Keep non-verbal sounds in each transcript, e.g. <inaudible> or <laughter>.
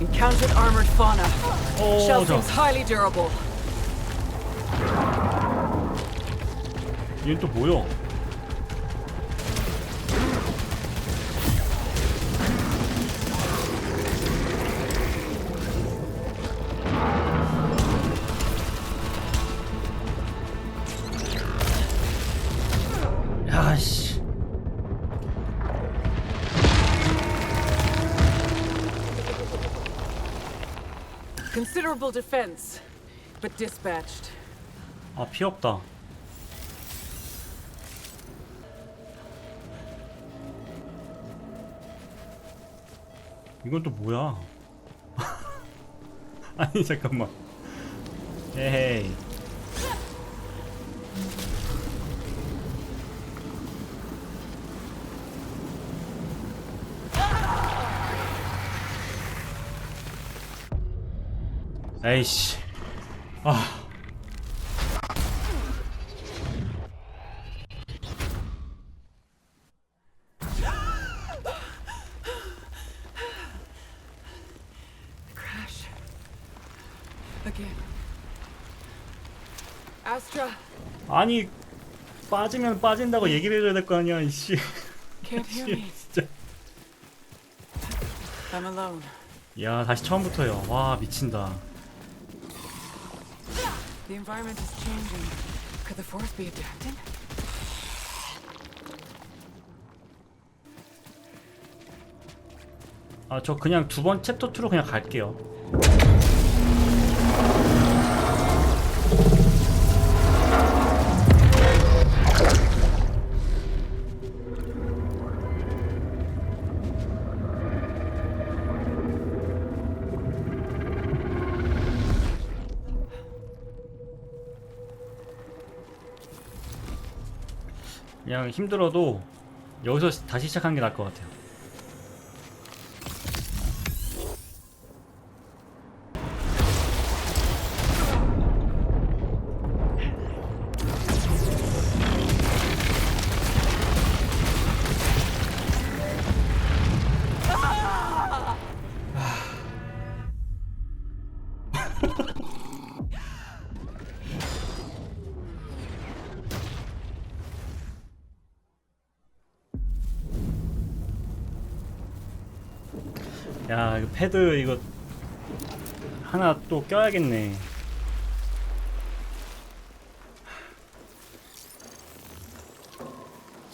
encountered armored fauna. Shell 어, 자, seems highly durable. 얘는 또 뭐요? 야 Considerable defense, but dispatched. 아, 피 없다. 이건 또 뭐야? 아니 잠깐만. 에헤이. 에이씨. 아. Crash. Again. Astra, 아니 빠지면 빠진다고 얘기를 해줘야 될 거 아니야 이씨 can't hear <laughs> me. 진짜 I'm alone. 야 다시 처음부터요 와 미친다 The environment is changing. Could the force be adapting? 아 저 그냥 두 번 챕터 2로 그냥 갈게요 그냥 힘들어도 여기서 다시 시작하는 게 나을 것 같아요 <laughs> 야 이거 패드 이거 하나 또 껴야겠네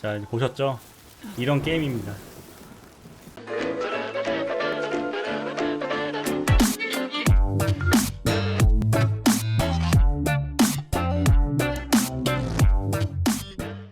자 보셨죠? 이런 게임입니다